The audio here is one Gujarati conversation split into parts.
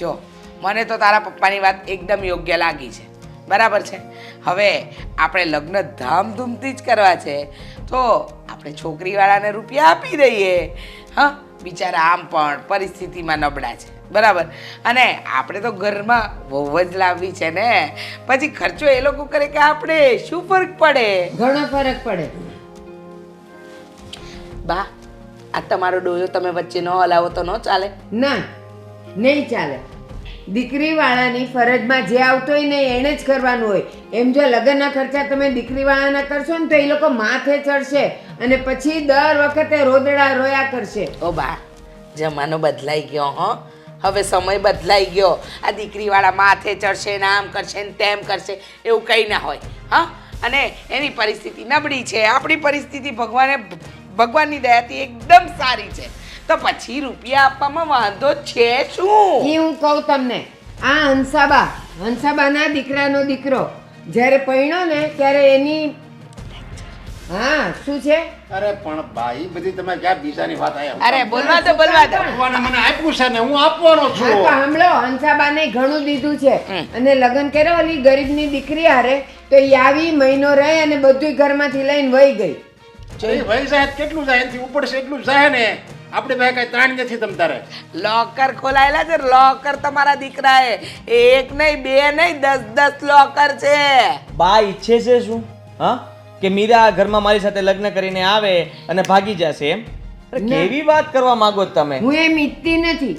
જો મને તો તારા પપ્પાની વાત એકદમ યોગ્ય લાગી છે. બરાબર છે? હવે આપણે લગ્ન ધામધૂમથી જ કરવા છે તો આપણે છોકરીવાળાને રૂપિયા આપી દઈએ. હા બિચારા આમ પણ પરિસ્થિતિમાં નબળા છે. બરાબર? અને આપણે તો ઘરમાં બહુ જ લાવવી છે ને. પછી ખર્ચો એ લોકો કરે કે આપણે શું ફરક પડે? ઘણો ફરક પડે. બા આ તમારો ડોયો તમે વચ્ચે ન હલાવો તો ન ચાલે. ના નહીં ચાલે. દીકરીવાળાની ફરજમાં જે આવતો હોય ને એણે જ કરવાનું હોય. એમ જો લગ્નના ખર્ચા તમે દીકરીવાળાના કરશો ને તો એ લોકો માથે ચડશે અને પછી દર વખતે રોદડા રોયા કરશે. ઓ બા, જમાનો બદલાઈ ગયો, હો. હવે સમય બદલાઈ ગયો. આ દીકરીવાળા માથે ચડશે ને આમ કરશે ને તેમ કરશે, એવું કંઈ ના હોય, હા. અને એની પરિસ્થિતિ નબળી છે. આપણી પરિસ્થિતિ ભગવાને, ભગવાનની દયાથી એકદમ સારી છે. તો પછી રૂપિયા આપવામાં વાંધો છે શું? એ હું કહું તમને આ હંસાબા હંસાબાના દીકરાનો દીકરો જ્યારે પરણ્યો ને ત્યારે એની હા શું છે? અરે પણ ભાઈ બધી તમે ક્યાં બીજાની વાત આયા? અરે બોલવા દો બોલવા દો. ભગવાને મને આપ્યું છે ને હું આપવાનો હા તો છું સાંભળો હંસાબાને ઘણું દીધું છે. અને લગ્ન કર્યો ઓલી ગરીબની દીકરી હારે તો એ આવી મહિનો રહી અને બધું ઘરમાંથી લઈને વહી ગઈ. એ ભાઈ સાહેબ કેટલું જાય? એનાથી ઉપડશે એટલું જ જાય ને. આપણે ભાઈ કઈ ત્રણ નથી તમ તારે? લોકર ખોલાયેલા છે લોકર તમારા દીકરાએ. એક નહીં બે નહીં દસ દસ લોકર છે. બા ઈચ્છે છે શું? હા? કે મીરા ઘરમાં મારી સાથે લગ્ન કરીને આવે અને ભાગી જશે એમ? અરે કેવી વાત કરવા માંગો છો તમે? હું એમ ઈચ્છતી નથી.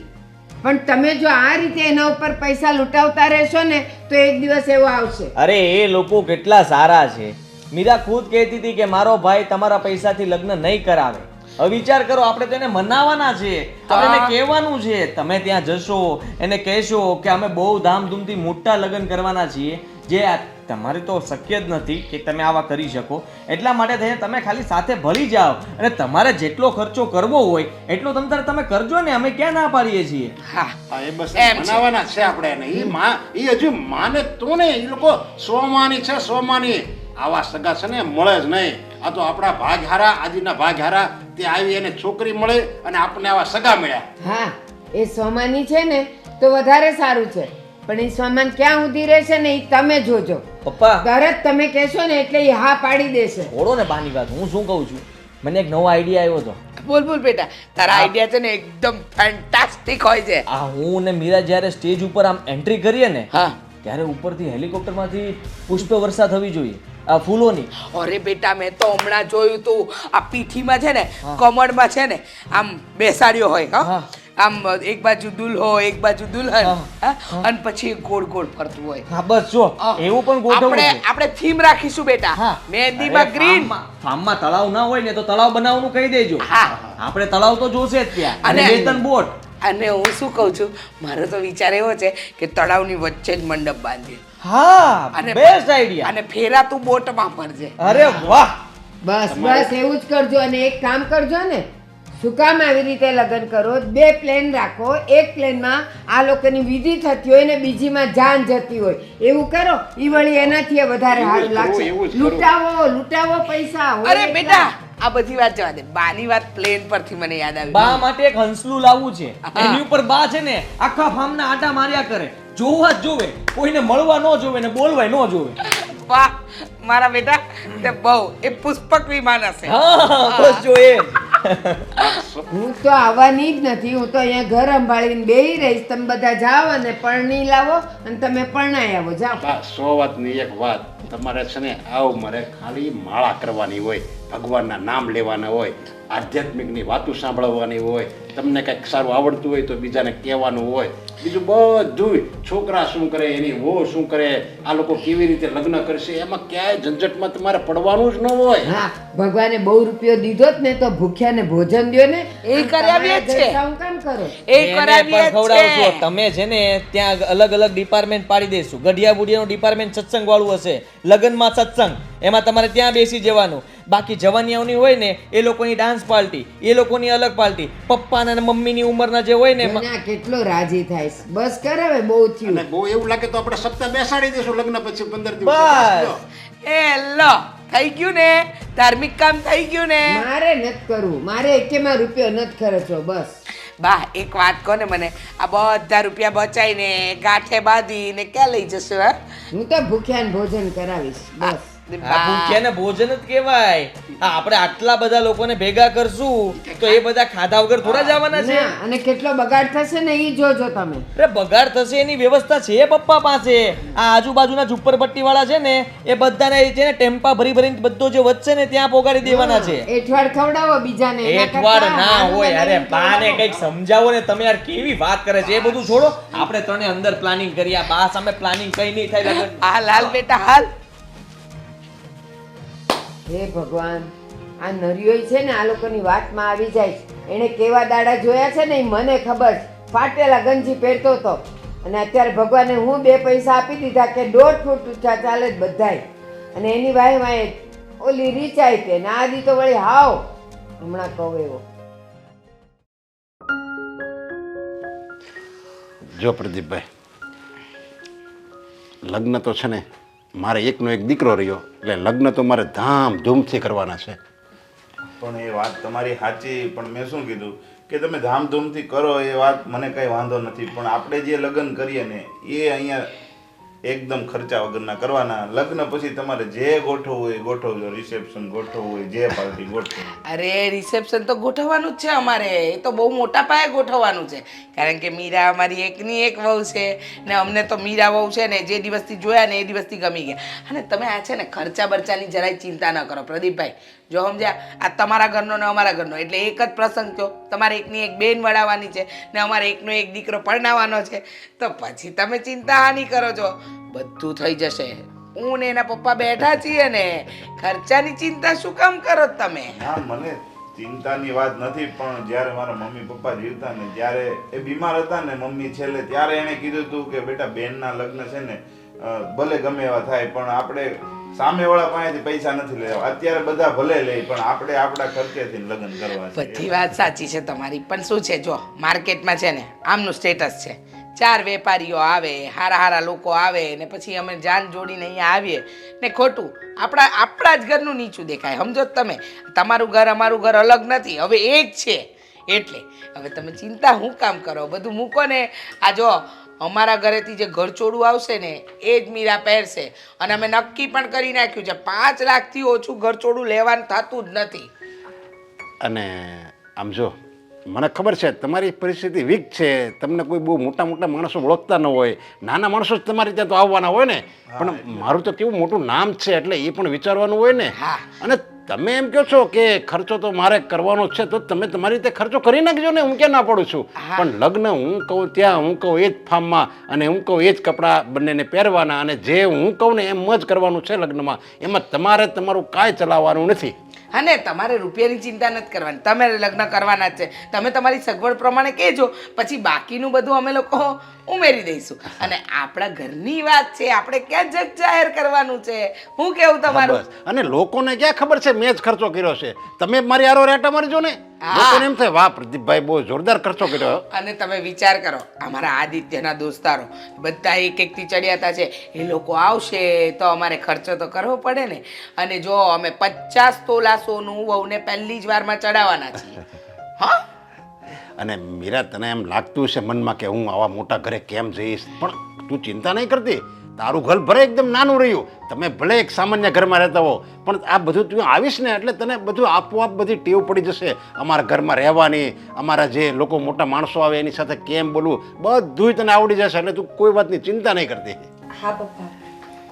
પણ તમે જો આ રીતે એના ઉપર પૈસા લૂંટાવતા રહેશો ને તો એક દિવસ એવો આવશે. અરે એ લોકો કેટલા સારા છે. મીરા ખુદ કહેતી હતી કે મારો ભાઈ તમારા પૈસાથી લગ્ન નહીં કરાવે. હવે વિચાર કરો આપણે તેને મનાવવાના છે. આપણે એને કહેવાનું છે. તમે ત્યાં જશો એને કહેશો કે અમે બહુ ધામધૂમથી મોટા લગ્ન કરવાના છીએ. જે તમારે તો શક્ય જ નથી કે તમે આવા કરી શકો. એટલા માટે થઈને તમે ખાલી સાથે ભળી જાઓ. અને તમારે જેટલો ખર્ચો કરવો હોય એટલો તમ તારે તમે કરજો ને અમે ક્યાં ના પાડીએ છીએ? હા. એ બસ જ છે આપણે એને. એ માં એ હજુ માને તો ને એ લોકો સોમાની છે સોમાની. આવા સગા છે ને મળે જ નહીં. આ તો આપણા ભાગ હારા આજીના ભાગ હારા તે આવી એને છોકરી મળે અને આપણને આવા સગા મળ્યા. હા એ સોમાની છે ને તો વધારે સારું છે. પણ એ સોમાન ક્યાં ઉધી રહેશે ને એ તમે જોજો. પપ્પા. તરત તમે કહેશો ને એટલે એ હા પાડી દેશે. છોડો ને બાની વાત હું શું કહું છું? મને એક નવો આઈડિયા આવ્યો હતો. બોલ બોલ બેટા તારા આઈડિયા છે ને એકદમ ફેન્ટાસ્ટિક હોય છે. આ હું ને મીરા જ્યારે સ્ટેજ ઉપર આમ એન્ટ્રી કરીએ ને હા. ત્યારે ઉપરથી હેલિકોપ્ટરમાંથી પુષ્પ વર્ષા થવી જોઈએ. ફૂલોની? અરે બેટા મેં તો હમણાં જોયું તું. આ પીઠીમાં છે ને કમળમાં છે ને આમ બેસાડ્યો હોય હા. આમ એક બાજુ દુલ્હો એક બાજુ દુલ્હન? અને પછી ગોળ ગોળ ફરતું હોય. હા બસ જો એવું પણ ગોઠવવું આપણે આપણે થીમ રાખીશું બેટા. મહેંદીમાં ગ્રીન ફાર્મમાં- તળાવ ના હોય ને તો તળાવ બનાવવાનું કહી દેજો. હા. આપણે તળાવ તો જોશે જ ત્યાં. અને વેતન બોટ અને હું શું કહું છું? મારો તો વિચાર એવો છે કે તળાવની વચ્ચે જ મંડપ બાંધીએ. હા અને બેસ્ટ આઈડિયા અને ફેરા તું બોટમાં ફરજે. અરે વાહ. બસ બસ એવું જ કરજો અને એક કામ કરજો ને. શું કામ આવી રીતે લગ્ન કરો? બે પ્લેન રાખો. એક પ્લેનમાં આ લોકોની વિધિ થતી હોય ને બીજીમાં જાન જતી હોય. એવું કરો. ઈ વળી એનાથી વધારે સારું લાગશે. લૂંટાવો લૂંટાવો પૈસા. અરે બેટા આ બધી વાત જવા દે. બાની વાત પ્લેન પરથી મને યાદ આવી બા માટે એક હંસલું લાવવું છે. એની ઉપર બા છે ને આખા ફાર્મના આટા માર્યા કરે. જોવા જ જોવે. કોઈને મળવા ન જોવે ને બોલવાય ન જોવે. વાહ મારા બેટા તે બહુ એ પુષ્પક વિમાન હશે. હા બસ જો એ. હું તો આવવાની જ નથી હું તો અહીંયા ઘર સંભાળીને બેહી રહીશ. તમે બધા જાઓ અને પરણી લાવો અને તમે પરણાઈ આવો જાઓ. સો વાતની એક વાત. તમારે છે ને આવ મારે ખાલી માળા કરવાની હોય. ભગવાનના નામ લેવાના હોય આધ્યાત્મિકની વાતો સાંભળવાની હોય તમને કંઈક સારું આવડતું હોય તો બીજાને કહેવાનું હોય બીજું બધું છોકરા શું કરે એની વો શું કરે આ લોકો કેવી રીતે લગ્ન કરશે એમાં ક્યાંય ઝંઝટમાં તમારે પડવાનું જ ન હોય. હા ભગવાને બહુ રૂપિયો દીધો જ ને તો ભૂખ્યાને ભોજન દ્યો ને. એ કરાવીએ જ છે. કામ કામ કરો. એ કરાવીએ ખવડાવશો છે. તમે છે ને ત્યાં અલગ અલગ ડિપાર્ટમેન્ટ પાડી દઈશું ગઢિયા બુઢિયાનું ડિપાર્ટમેન્ટ સત્સંગ વાળું હશે. લગ્નમાં સત્સંગ. એમાં તમારે ત્યાં બેસી જવાનું. બાકી જવાનિયાઓની હોય ને એ લોકોની ડાન્સ પાર્ટી એ લોકોની અલગ પાર્ટી. પપ્પાના અને મમ્મીની ઉંમરના જે હોય ને એમાં- કેટલો રાજી થાય. છે. બસ કરે હવે બહુ થયું. અને બહુ એવું લાગે તો આપણે સપ્તાહ બેસાડી દઈશું લગ્ન પછી પંદર દિવસ. બસ. એ લો થઈ ગયું ને? ધાર્મિક કામ થઈ ગયું ને? મારે નથી કરવું. મારે એકેમાં રૂપિયો નથી ખર્ચવો બસ. બા એક વાત કહો ને મને. આ બધા રૂપિયા બચાવીને ગાંઠે બાંધીને ક્યાં લઈ જશો હા? હું તો ભૂખ્યાન ભોજન કરાવીશ બસ. ભૂખ્યાને ભોજન જ કહેવાય. આપણે આટલા બધા લોકોને ભેગા કરશું તો એ બધા ખાધા વગર થોડા જવાના છે. અને કેટલો બગાડ થશે ને એ જોજો તમે. અરે બગાડ થશે એની વ્યવસ્થા છે પપ્પા પાસે. આ આજુબાજુના ઝુંપડપટ્ટી વાળા છે ને એ બધાને છે ને ટેમ્પા ભરી ભરીને બધો જે વધશે ને ત્યાં પોગાડી દેવાના છે. એઠવાડ ખવડાવો બીજાને એઠવાડ ના હોય. અરે બાને કંઈક સમજાવો ને તમે યાર કેવી વાત કરે છે. એ બધું છોડો. આપણે ત્રણે અંદર પ્લાનિંગ કરીએ બા સામે પ્લાનિંગ કઈ નહીં થાય. આ હાલ બેટા હાલ. હે ભગવાન, આ નરિયોય છે ને આ લોકોની વાતમાં આવી જાય એને કેવા દાડા જોયા છે ને એ મને ખબર ફાટેલા ગંજી પહેરતો હતો. અને અત્યારે ભગવાને હું બે પૈસા આપી દીધા કે દોઢ ફૂટ ઊંચા ચાલે જ બધાય. અને એની વાય વાય ઓલી રીચાય તે ના આદી તો વળી હાવ. હમણાં કહું એવો. જો પ્રદીપભાઈ, લગ્ન તો છે ને મારે એકનો એક દીકરો રહ્યો. એટલે લગ્ન તો મારે ધામધૂમથી કરવાના છે. પણ એ વાત તમારી સાચી, પણ મેં શું કીધું? કે તમે ધામધૂમથી કરો એ વાત, મને કંઈ વાંધો નથી. પણ આપણે જે લગ્ન કરીએ ને, એ અહીંયા એકદમ ખર્ચા વગરના કરવાના. લગ્ન પછી તમારે જે ગોઠવવું હોય ગોઠવજો. રિસેપ્શન ગોઠવવું હોય, જે પાર્ટી ગોઠવો અરે, રિસેપ્શન તો ગોઠવવાનું જ છે અમારે. એ તો બહુ મોટા પાયે ગોઠવવાનું છે. કારણ કે મીરા અમારી એકની એક વહુ છે ને અમને તો મીરા વહુ છે ને જે દિવસથી જોયા ને એ દિવસથી ગમી ગયા. અને તમે આ છે ને ખર્ચા બરચાની જરાય ચિંતા ન કરો. પ્રદીપભાઈ જો સમજ્યા? આ તમારા ઘરનો ને અમારા ઘરનો. એટલે એક જ પ્રસંગ થયો. તમારે એકની એક બેન વડાવવાની છે ને અમારે એકનો એક દીકરો પરણાવવાનો છે. તો પછી તમે ચિંતા હાની કરો છો. બધું થઈ જશે. હું ને એના પપ્પા બેઠા છીએ ને ખર્ચાની ચિંતા શું કામ કરો તમે? ના, મને ચિંતાની વાત નથી, પણ જ્યારે મારા મમ્મી પપ્પા જીવતા ને જ્યારે એ બીમાર હતા ને મમ્મી છેલ્લે, ત્યારે એણે કીધું હતું કે બેટા, બેનના લગ્ન છે ને ભલે ગમે એવા થાય, પણ આપણે સામેવાળા પાસેથી પૈસા નથી લેવા અત્યારે બધા ભલે લે, પણ આપણે આપણા ખર્ચેથી લગ્ન કરવા બધી વાત સાચી છે તમારી. પણ શું છે, જો માર્કેટમાં છે ને, આમનું સ્ટેટસ છે. ચાર વેપારીઓ આવે, હારા હારા લોકો આવે, ને પછી અમે જાન જોડીને અહીંયા આવીએ. ને ખોટું, આપણા આપણા જ ઘરનું નીચું દેખાય. સમજો તમે. તમારું ઘર અમારું ઘર અલગ નથી. હવે એક છે. એટલે, હવે તમે ચિંતા હું કામ કરો? બધું મૂકો ને. આ જો અમારા ઘરેથી જે ઘરચોળું આવશે ને એ જ મીરા પહેરશે. અને અમે નક્કી પણ કરી નાખ્યું છે પાંચ લાખથી ઓછું ઘરચોળું લેવાનું થતું જ નથી. અને આમ જો મને ખબર છે તમારી પરિસ્થિતિ વીક છે તમને કોઈ બહુ મોટા મોટા માણસો ઓળખતા ન હોય નાના માણસો જ તમારી ત્યાં તો આવવાના હોય ને. પણ મારું તો કેવું મોટું નામ છે એટલે એ પણ વિચારવાનું હોય ને. હા. અને તમે એમ કહો છો કે ખર્ચો તો મારે કરવાનો જ છે તો તમે તમારી રીતે ખર્ચો કરી નાખજો ને હું ક્યાં ના પાડું છું? પણ લગ્ન હું કહું ત્યાં હું કહું એ જ ફાર્મમાં અને હું કહું એ જ કપડાં બંનેને પહેરવાના અને જે હું કહું ને એમ જ કરવાનું છે લગ્નમાં. એમાં તમારે તમારું કાંઈ ચલાવવાનું નથી. હા ને તમારે રૂપિયાની ચિંતા નથી કરવાની. તમે લગ્ન કરવાના જ છે. તમે તમારી સગવડ પ્રમાણે કહેજો. પછી બાકીનું બધું અમે લોકો ઉમેરી દઈશું. અને આપણા ઘરની વાત છે. આપણે ક્યાં જગ જાહેર કરવાનું છે? હું કેવું તમારું? અને લોકોને ક્યાં ખબર છે? મેં જ ખર્ચો કર્યો છે. તમે મારી આરો રેટ અમારી જો ને. લોકોને એમ થાય વાહ પ્રદીપભાઈ બહુ જોરદાર ખર્ચો કર્યો. અને તમે વિચાર કરો અમારા આદિત્યના દોસ્તારો બધા એક એકથી ચડિયાતા છે. એ લોકો આવશે તો અમારે ખર્ચો તો કરવો પડે ને. અને જો અમે પચાસ તોલા સોનું વહુને પહેલી જ વારમાં ચડાવવાના છીએ. હા? અને મીરા તને એમ લાગતું છે મનમાં કે હું આવા મોટા ઘરે કેમ જઈશ? પણ તું ચિંતા નહીં કરતી. તારું ઘર ભલે એકદમ નાનું રહ્યું. તમે ભલે એક સામાન્ય ઘરમાં રહેતા હો, પણ આ બધું તું આવીશ ને એટલે તને બધું આપોઆપ બધી ટેવ પડી જશે. અમારા ઘરમાં રહેવાની, અમારા જે લોકો મોટા માણસો આવે એની સાથે કેમ બોલવું, બધુંય તને આવડી જશે એટલે તું કોઈ વાતની ચિંતા નહીં કરતી. હા, પપ્પા.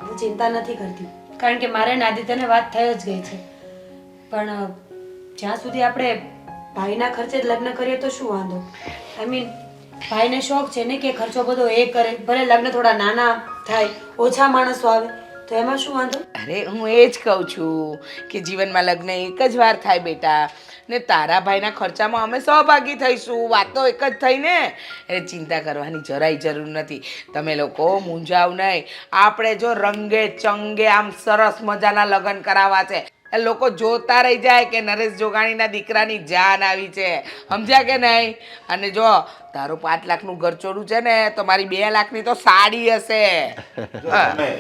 હું ચિંતા નથી કરતી. કારણ કે મારે ને આદિત્યને વાત થઈ જ ગઈ છે. પણ જ્યાં સુધી આપણે ભાઈના ખર્ચે જ લગ્ન કરીએ તો શું વાંધો? આઈ મીન ભાઈને શોખ છે ને કે ખર્ચો બધો એ કરે, ભલે લગ્ન થોડા નાના થાય, ઓછા માણસો આવે, તો એમાં શું વાંધો? અરે, હું એ જ કહું છું કે જીવનમાં લગ્ન એક જ વાર થાય બેટા. ને તારા ભાઈના ખર્ચામાં અમે સહભાગી થઈશું. વાત એક જ થઈ ને. એટલે ચિંતા કરવાની જરાય જરૂર નથી. તમે લોકો મૂંઝાવ નહીં. આપણે જો રંગે ચંગે આમ સરસ મજાના લગ્ન કરાવવા છે. લોકો જોતા રહી જાય કે નરેશ જોગાણીના દીકરાની જાન આવી છે. સમજ્યા કે નહીં? અને જો, તારું પાંચ લાખનું ઘરચોળું છે ને, તો મારી બે લાખની તો સાડી હશે.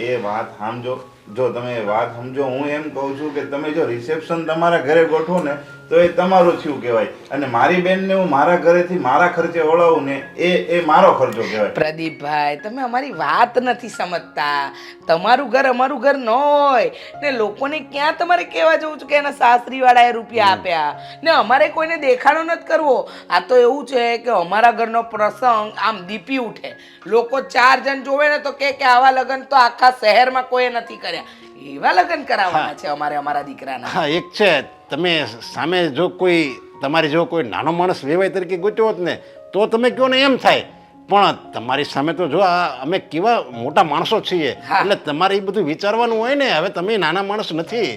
એ વાત સમજો જો તમે વાત સમજો, હું એમ કહું છું કે તમે જો રિસેપ્શન તમારા ઘરે ગોઠવો ને તો એ તમારું થયું કહેવાય. અને મારી બેનને હું મારા ઘરેથી મારા ખર્ચે ઓળાવું ને એ એ મારો ખર્ચો કહેવાય. પ્રદીપભાઈ તમે અમારી વાત નથી સમજતા. તમારું ઘર અમારું ઘર ન હોય. ને લોકોને ક્યાં તમારે કહેવા જવું છું કે એના સાસરીવાળાએ રૂપિયા આપ્યા? ને અમારે કોઈને દેખાડો નથી કરવો. આ તો એવું છે કે અમારા ઘરનો પ્રસંગ આમ દીપી ઉઠે. લોકો ચાર જણ જોવે ને તો કે કે આવા લગ્ન તો આખા શહેરમાં કોઈએ નથી કર્યા. એવા લગ્ન કરાવવાના છે અમારે અમારા દીકરાના. હા એક છે તમે સામે જો કોઈ તમારી જો કોઈ નાનો માણસ વેવાય તરીકે ગોત્યો હોત ને તો તમે કહો ને એમ થાય. પણ તમારી સામે તો જો આ અમે કેવા મોટા માણસો છીએ. એટલે તમારે એ બધું વિચારવાનું હોય ને હવે તમે નાના માણસ નથી.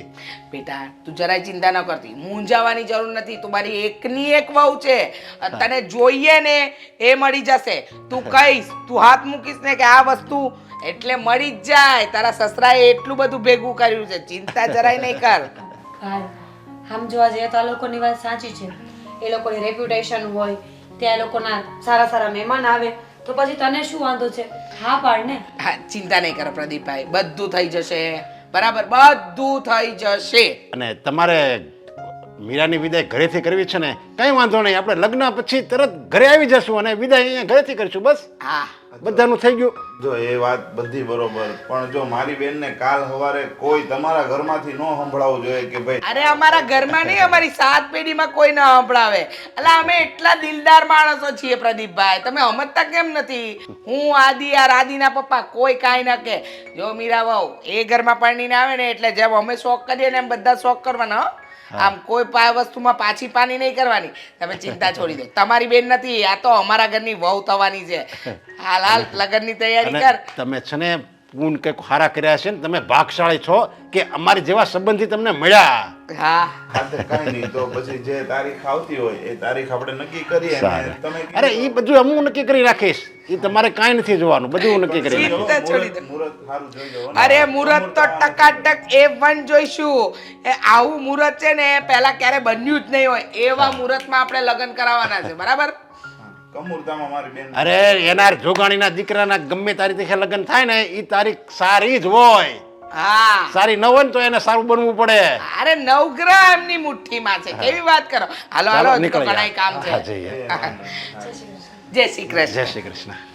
બેટા તું જરાય ચિંતા ન કરતી. મૂંઝાવાની જરૂર નથી તું મારી એકની એક વહુ છે. તને જોઈએ ને એ મળી જશે. તું કહીશ તું હાથ મૂકીશ ને કે આ વસ્તુ એટલે મળી જ જાય. તારા સસરાએ એટલું બધું ભેગું કર્યું છે. ચિંતા જરાય નહીં કર. આમ જોવા જઈએ તો આ લોકોની વાત સાચી છે. એ લોકોની રેપ્યુટેશન હોય ત્યાં એ લોકોના સારા સારા મહેમાન આવે તો પછી તને શું વાંધો છે? હા પાડ ને. હા ચિંતા નહીં કરો પ્રદીપભાઈ. બધું થઈ જશે. બરાબર બધું થઈ જશે. અને તમારે મીરાની વિદાય ઘરેથી કરવી છે ને કંઈ વાંધો નહીં. આપણે લગ્ન પછી તરત ઘરે આવી જશું અને વિદાય અહીંયા ઘરેથી કરીશું. બસ. હા. બધાનું થઈ ગયું. જો એ વાત બધી બરોબર પણ જો મારી બેનને કાલ સવારે કોઈ તમારા ઘરમાંથી ન સંભળાવવું જોઈએ કે ભાઈ અરે અમારા ઘરમાં નહીં અમારી સાત પેઢીમાં કોઈ ના સંભળાવે. એટલે અમે એટલા દિલદાર માણસો છીએ પ્રદીપભાઈ. તમે સમજતા કેમ નથી? હું આદિ આ રાદીના પપ્પા કોઈ કાંઈ ના કે જો મીરા વહુ એ ઘરમાં પરણીને આવે ને એટલે જેમ અમે શોખ કરીએ ને એમ બધા શોખ કરવાના આમ કોઈ વસ્તુમાં પાછી પાની નહીં કરવાની. તમે ચિંતા છોડી દો. તમારી બેન નથી આ તો અમારા ઘરની વહુ થવાની છે. હાલ હાલ લગ્નની તૈયારી કર. તમે છે ને પૂન કંઈક હારા કર્યા છે ને તમે ભાગશાળી છો કે અમારી જેવા સંબંધી તમને મળ્યા? હા. કાંઈ નહીં તો પછી જે તારીખ આવતી હોય એ તારીખ આપણે નક્કી કરીએ અને તમે અરે એ બધું હું નક્કી કરી રાખીશ એ તમારે કાંઈ નથી જોવાનું બધું હું નક્કી કરી અરે મુહૂર્ત તો ટકાટક એ વન જોઈશું. એ આવું મુહૂર્ત છે ને પહેલા ક્યારે બન્યું જ નહીં હોય. એવા મુહૂર્તમાં આપણે લગ્ન કરાવવાના છે. બરાબર? અરે એના જોગાણીના દીકરાના ગમે તારી તારીખે લગ્ન થાય ને એ તારીખ સારી જ હોય. હા. સારી ન હોય ને તો એને સારું બનવું પડે. અરે નવગ્રહ એમની મુઠ્ઠીમાં છે. કેવી વાત કરો. હાલો હાલો હજુ તો નીકળી ઘણાય કામ છે. જય શ્રી કૃષ્ણ. જય શ્રી કૃષ્ણ.